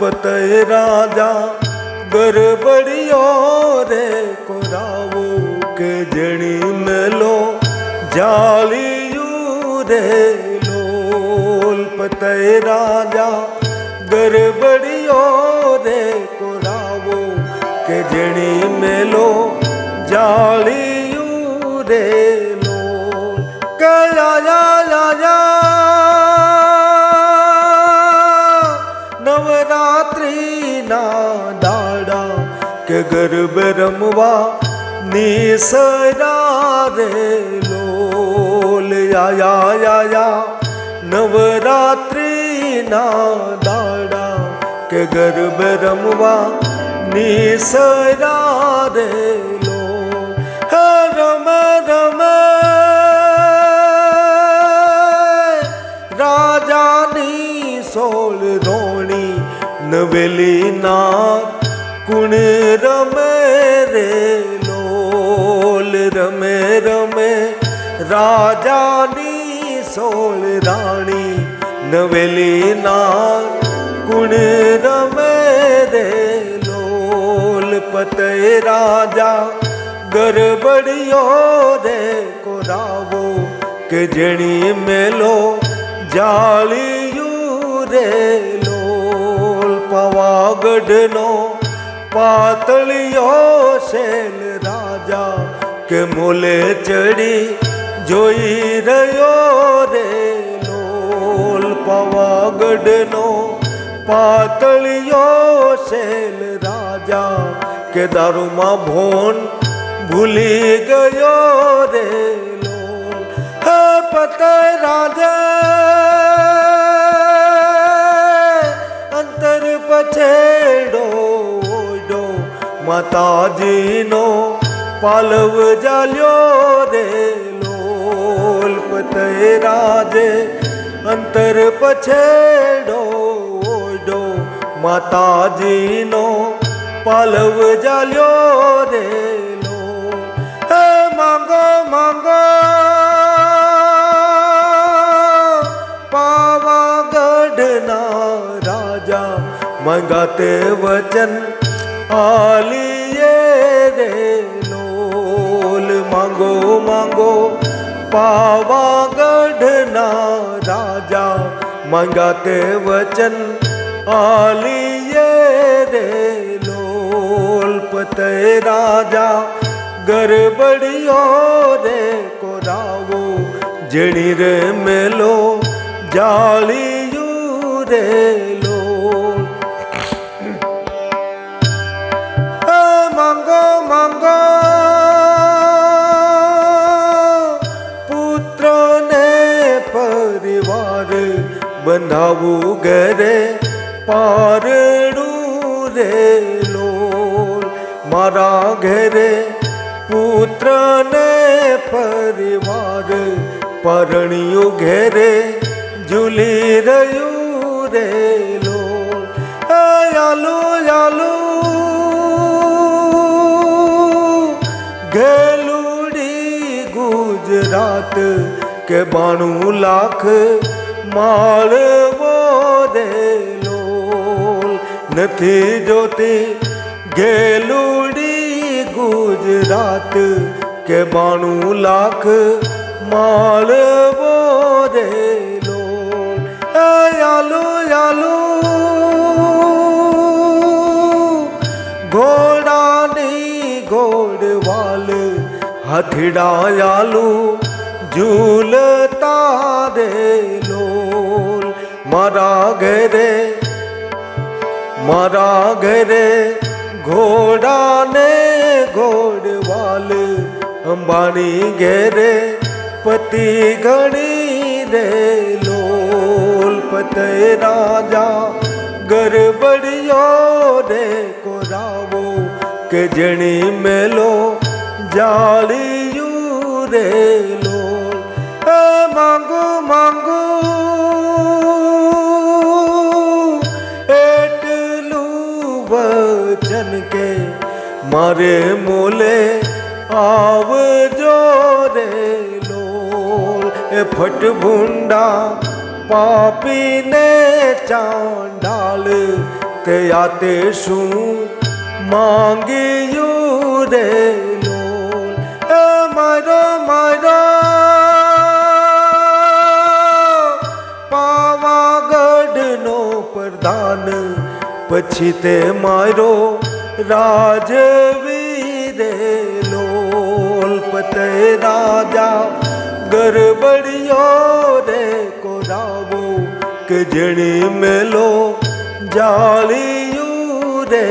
ਪਤੈ ਰਾਜਾ ਗਰਬੜਿਓ ਰੇ ਕੋਰਾਵੋ ਕੇ ਜਣੀ ਮਲੋ ਜਾਲੀਯੂ ਰੇ ਲੋਲ। ਪਤੈ ਰਾਜਾ ਗਰਬੜਿਓ ਰੇ ਕੋਰਾਵੋ ਕੇ ਜਣੀ ਮਲੋ ਜਾਲੀਯੂ ਰੇ ਲੋਲ। ਕਲਾ ના દાડા કે ગરબ રમવા નિસરા રે લોલ આયા આયા નવરાત્રી ના દાડા કે ગરબ રમવા નિસરા નવેલી ના કુણ રમે રે લોલ, રમે રમે રાજાની સોળ રાણી. નવેલી ના કુણ રમે રે લોલ પતે રાજા, ગરબડિયો રે કોરાવો, કે જણી મેલો જાળિયું રે પવાગઢનો પાતળિયો શેલ રાજા કે મોલે ચડી જોઈ રહ્યો રે લોલ પવાગઢનો પાતળિયો શેલ રાજા કે દારૂમાં ભોન ભૂલી ગયો રે માતાજીનો પાલવ જાલ્યો રે લોલ પતય રાજે અંતર પછેડો ઓડો માતાજીનો પાલવ જાલ્યો રે લો હે માંગો માંગો. પાવાગઢના રાજા મંગાતે વચન આલીએ રે લોલ માંગો માંગો પાવાગઢના રાજા મંગાતે વચન આલીએ રે લોલ પતે રાજા ગરબડિયો રે કોરાવો જણી રે મેલો જાળિયું રે બંધાવું ઘરે પારડું રે લોલ મારા ઘરે પુત્રને પરિવાર પરણિયું ઘેરે ઝૂલી રહ્યું રે લોલ હે યાલુ યાલુ ગેલુડી ગુજરાત કે બાણું લાખ માળવો રે લોલ નથી જોતી ગેલુડી ગુજરાત કે બાણું લાખ માળવો રે લોલ એ યાલુ યાલુ ઘોડાની ઘોડવાલ હથડાયાલુ ઝૂલતા રે લોલ મારા ઘરે મારા ઘરે ઘોડાને ઘોડવાલ અંબાણી ઘેરે પતિ ઘણી રે લોલ પતય રાજા ગરબડિયો રે કોરાવો કે જણી મેલો જાળિયું રે લોલ એ માંગુ માંગુ મારે મોલે આવજો રે લોલ. એ ફટભુંડા પાપીને ચાંડાલ તે આતે શું માંગ્યું રે લોલ? એ મારો મારો પાવાગઢનો પ્રધાન. પછી તે મારો રાજવીરે લોલ પતે રાજા ગરબડિયો રે કોરાવો કે જણી મેલો જાળિયું રે